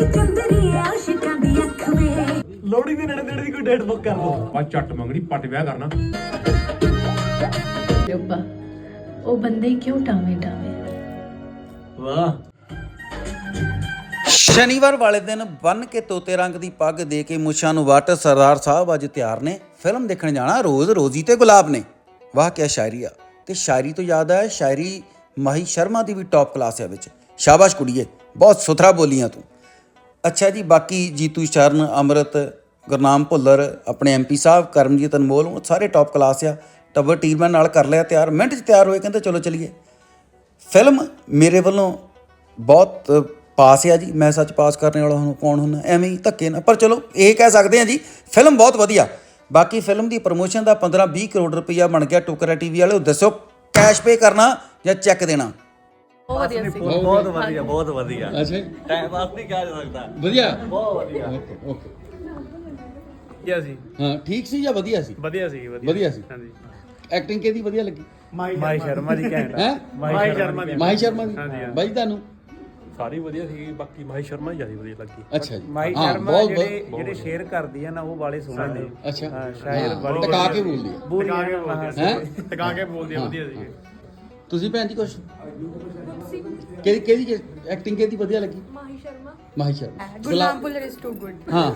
ਜਿਹੜੀ ਚੰਦਰੀ ਆਸ਼ਿਕਾਂ ਦੀ ਅੱਖ ਵੇ। ਲੋੜੀ ਦੇ ਨੇੜੇ ਨੇੜੇ ਦੀ ਕੋਈ ਡੇਟ ਬੁੱਕ ਕਰ ਦੋ ਬਾ ਚੱਟ ਮੰਗਣੀ ਪੱਟ ਵਿਆਹ ਕਰਨਾ। ਰੱਬਾ ਉਹ ਬੰਦੇ ਕਿਉਂ ਟਾਵੇਂ ਟਾਵੇਂ? ਵਾਹ। ਸ਼ਨੀਵਾਰ ਵਾਲੇ ਦਿਨ ਬੰਨ ਕੇ ਤੋਤੇ ਰੰਗ ਦੀ ਪੱਗ ਦੇ ਕੇ ਮੁੱਛਾਂ ਨੂੰ ਵੱਟ ਸਰਦਾਰ ਸਾਹਿਬ ਅੱਜ ਤਿਆਰ ਨੇ। ਫਿਲਮ ਦੇਖਣ ਜਾਣਾ ਰੋਜ਼ ਰੋਜ਼ੀ ਤੇ ਗੁਲਾਬ ਨੇ। ਵਾਹ ਕਿਆ ਸ਼ਾਇਰੀ ਆ। ਤੇ ਸ਼ਾਇਰੀ ਤੋਂ ਯਾਦ ਆਇਆ ਸ਼ਾਇਰੀ ਮਾਹੀ ਸ਼ਰਮਾ ਦੀ ਵੀ ਟੌਪ ਕਲਾਸ ਹੈ ਵਿੱਚ। ਸ਼ਾਬਾਸ਼ ਕੁੜੀਏ ਬਹੁਤ ਸੁਥਰਾ ਬੋਲੀਆਂ ਤੂੰ। ਅੱਛਾ ਜੀ, ਬਾਕੀ ਜੀਤੂ ਸ਼ਰਨ, ਅਮਰਤ, ਗੁਰਨਾਮ ਭੁੱਲਰ, ਆਪਣੇ ਐਮਪੀ ਸਾਹਿਬ, ਕਰਮਜੀਤ ਅਨਮੋਲ, ਉਹ ਸਾਰੇ ਟੌਪ ਕਲਾਸ ਆ। ਟੱਬਰ ਟੀਮਾਂ ਨਾਲ ਕਰ ਲਿਆ ਤਿਆਰ। ਮਿੰਟ 'ਚ ਤਿਆਰ ਹੋਏ, ਕਹਿੰਦੇ ਚਲੋ ਚਲੀਏ। ਫਿਲਮ ਮੇਰੇ ਵੱਲੋਂ ਬਹੁਤ ਪਾਸ ਆ ਜੀ। ਮੈਂ ਸੱਚ ਪਾਸ ਕਰਨ ਵਾਲਾ ਹੁਣ ਕੌਣ ਹੁੰਦਾ? ਐਵੇਂ ਹੀ ਧੱਕੇ ਨਾ ਪਰ ਚਲੋ, ਇਹ ਕਹਿ ਸਕਦੇ ਆ ਜੀ ਫਿਲਮ ਬਹੁਤ ਵਧੀਆ। ਬਾਕੀ ਫਿਲਮ ਦੀ ਪ੍ਰੋਮੋਸ਼ਨ ਦਾ 15-20 ਕਰੋੜ ਰੁਪਈਆ ਬਣ ਗਿਆ ਟੋਕਰਾ ਟੀਵੀ ਵਾਲੇ ਦੱਸੋ ਕੈਸ਼ ਪੇ ਕਰਨਾ ਜਾਂ ਚੈੱਕ ਦੇਣਾ? ਬਹੁਤ ਵਧੀਆ ਬਹੁਤ ਵਧੀਆ ਅੱਛਾ ਜੀ, ਟਾਈਮ ਪਾਸ ਨਹੀਂ ਕਿਹਾ ਜਾ ਸਕਦਾ। ਵਧੀਆ? ਬਹੁਤ ਵਧੀਆ। Okay okay. ਵਧੀਆ ਸੀ। ਹਾਂ ਠੀਕ ਸੀ ਜਾਂ ਵਧੀਆ ਸੀ? ਵਧੀਆ ਸੀ ਵਧੀਆ। ਵਧੀਆ ਸੀ। ਹਾਂਜੀ। ਐਕਟਿੰਗ ਕਿਹਦੀ ਵਧੀਆ ਲੱਗੀ? ਮਾਈ ਸ਼ਰਮਾ ਦੀ ਘੈਂਟ ਹੈ? ਮਾਈ ਸ਼ਰਮਾ ਦੀ ਮਾਹੀ ਸ਼ਰਮਾ ਦੀ। ਬਾਈ ਤੁਹਾਨੂੰ? ਸਾਰੀ ਵਧੀਆ ਸੀ ਬਾਕੀ ਮਾਹੀ ਸ਼ਰਮਾ ਹੀ ਜ਼ਿਆਦਾ ਵਧੀਆ ਲੱਗੀ। ਅੱਛਾ ਜੀ। ਮਾਈ ਸ਼ਰਮਾ ਜਿਹੜੇ ਜਿਹੜੇ ਸ਼ੇਅਰ ਕਰਦੀ ਆ ਨਾ ਉਹ ਵਾਲੇ ਸੋਹਣੇ ਨੇ ਅੱਛਾ। ਹਾਂ, ਸ਼ਾਇਰ ਹਾਂ, ਵਾਲੀ ਟਕਾ ਕੇ ਬੋਲਦੀ ਹੈ ਬੋਲੀ ਟਕਾ ਕੇ ਬੋਲਦੀ ਹੈ। ਟਕਾ ਕੇ ਬੋਲਦੀ ਆ, ਵਧੀਆ ਸੀ ਤੁਸੀਂ ਭੈਣ ਜੀ ਕੁਛ? ਕਿਹਦੀ ਕਿਹਦੀ ਐਕਟਿੰਗ ਕਿਹਦੀ ਵਧੀਆ ਲੱਗੀ? Mahi Sharma. Mahi Sharma. Gulam Bhullar is too good ਹਾਂ।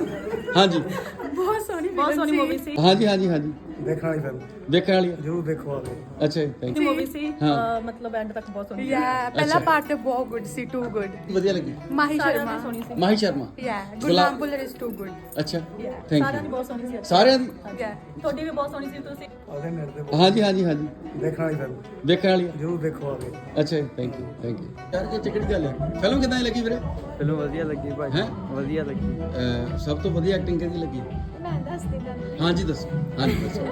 ਹਾਂਜੀ। ਬਹੁਤ ਸੋਹਣੀ ਬਹੁਤ ਸੋਹਣੀ ਮੂਵੀ ਸੀ। ਹਾਂਜੀ ਹਾਂਜੀ ਹਾਂਜੀ। ਦੇਖਣ ਵਾਲੀ ਫਿਲਮ ਦੇਖਣ ਵਾਲੀ? ਆ? ਜਰੂਰ ਦੇਖੋ ਆਗੇ ਅੱਛਾ ਜੀ ਥੈਂਕ ਮੂਵੀ ਸੀ। ਹਾਂ। ਮਤਲਬ ਐਂਡ ਤੱਕ ਬਹੁਤ ਸੋਹਣੀ ਯਾ ਪਹਿਲਾ ਪਾਰਟ ਤੇ ਬਹੁਤ ਗੁੱਡ ਸੀ ਟੂ ਗੁੱਡ ਯੂ ਵਧੀਆ ਲੱਗੀ? Mahi Sharma. Mahi Sharma? Yeah Gulam Bhullar is too good ਅੱਛਾ। ਥੈਂਕ ਯੂ ਬਹੁਤ ਸੋਹਣੀ ਸੀ। ਸਾਰਿਆਂ ਦੀ? ਯਾ ਤੁਹਾਡੀ ਵੀ ਬਹੁਤ ਸੋਹਣੀ ਸੀ ਤੁਸੀਂ? ਆਗੇ ਨੇੜੇ ਦੇ ਹਾਂਜੀ ਹਾਂਜੀ ਹਾਂਜੀ। ਦੇਖਣ ਵਾਲੀ ਫਿਲਮ ਦੇਖਣ ਵਾਲੀ ਆ? ਜਰੂਰ ਦੇਖੋ ਆਗੇ ਅੱਛਾ ਜੀ ਥੈਂਕ ਯੂ ਥੈਂਕ ਯੂ ਯਾਰ ਇਹ ਚਿਕੜੀ ਗੱਲ ਹੈ ਫਿਲਮ ਕਿਦਾਂ ਲੱਗੀ ਵੀਰੇ? ਫਿਲਮ ਵਧੀਆ ਲੱਗੀ ਭਾਈ। ਹੈਂ? ਵਧੀਆ ਲੱਗੀ। ਅਹ, ਸਭ ਤੋਂ ਵਧੀਆ ਐਕਟਿੰਗ ਕਿਹਦੀ ਲੱਗੀ? ਮੈਂ ਦੱਸ ਦਿੰਦਾ ਹਾਂਜੀ ਦੱਸੋ। ਹਾਂਜੀ ਦੱਸੋ।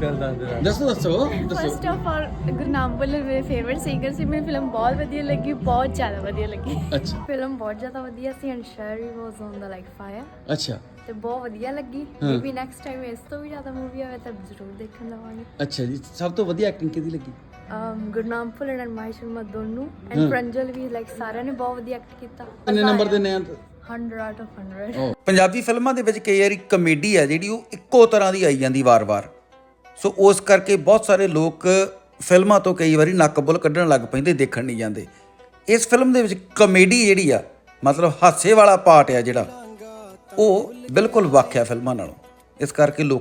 ਚੱਲ ਦੱਸ ਦੇ ਦੱਸੋ ਦੱਸੋ ਦੱਸੋ। First of all Gurnam Bhullar ਮੇਰੇ ਫੇਵਰਿਟ ਸਿੰਗਰ ਸੀ। ਮੈਨੂੰ ਫਿਲਮ ਬਹੁਤ ਵਧੀਆ ਲੱਗੀ ਬਹੁਤ ਜ਼ਿਆਦਾ ਵਧੀਆ ਲੱਗੀ। ਅੱਛਾ। ਫਿਲਮ ਬਹੁਤ ਜ਼ਿਆਦਾ ਵਧੀਆ ਸੀ and Sherry was on the like fire ਅੱਛਾ। ਤੇ ਬਹੁਤ ਵਧੀਆ ਲੱਗੀ। ਹਾਂ। ਮੇਬੀ ਨੈਕਸਟ ਟਾਈਮ ਇਸ ਤੋਂ ਵੀ ਜ਼ਿਆਦਾ ਮੂਵੀ ਆਵੇ ਤਾਂ ਜ਼ਰੂਰ ਦੇਖਣ ਜਾਵਾਂਗੇ ਅੱਛਾ ਜੀ ਸਭ ਤੋਂ ਵਧੀਆ ਐਕਟਿੰਗ ਕਿਹਦੀ ਲੱਗੀ? Um, ਗੁਰਨਾਮ ਭੁੱਲਰ ਐਂਡ ਮਾਹੀ ਸ਼ਰਮਾ ਦੋਨੋਂ ਹਾਂ। ਐਂਡ ਪ੍ਰੰਜਲ ਵੀ ਲਾਈਕ ਸਾਰਿਆਂ ਨੇ ਬਹੁਤ ਵਧੀਆ ਐਕਟ ਕੀਤਾ। ਕਿੰਨੇ ਨੰਬਰ ਦਿੰਨੇ ਆ? 100 ਆਊਟ ਆਫ 100 ਪੰਜਾਬੀ ਫਿਲਮਾਂ ਦੇ ਵਿੱਚ ਕਈ ਵਾਰੀ ਕਮੇਡੀ ਆ ਜਿਹੜੀ ਉਹ ਇੱਕੋ ਤਰ੍ਹਾਂ ਦੀ ਆਈ ਜਾਂਦੀ ਵਾਰ-ਵਾਰ। ਸੋ ਉਸ ਕਰਕੇ ਬਹੁਤ ਸਾਰੇ ਲੋਕ ਫਿਲਮਾਂ ਤੋਂ ਕਈ ਵਾਰੀ ਨੱਕਬੁੱਲ ਕੱਢਣ ਲੱਗ ਪੈਂਦੇ, ਦੇਖਣ ਨਹੀਂ ਜਾਂਦੇ। ਇਸ ਫਿਲਮ ਦੇ ਵਿੱਚ ਕਮੇਡੀ ਜਿਹੜੀ ਆ, ਮਤਲਬ ਹਾਸੇ ਵਾਲਾ ਪਾਰਟ ਆ ਜਿਹੜਾ, ਉਹ ਬਿਲਕੁਲ ਵੱਖ ਆ ਫਿਲਮਾਂ ਨਾਲੋਂ। ਇਸ ਕਰਕੇ ਲੋਕ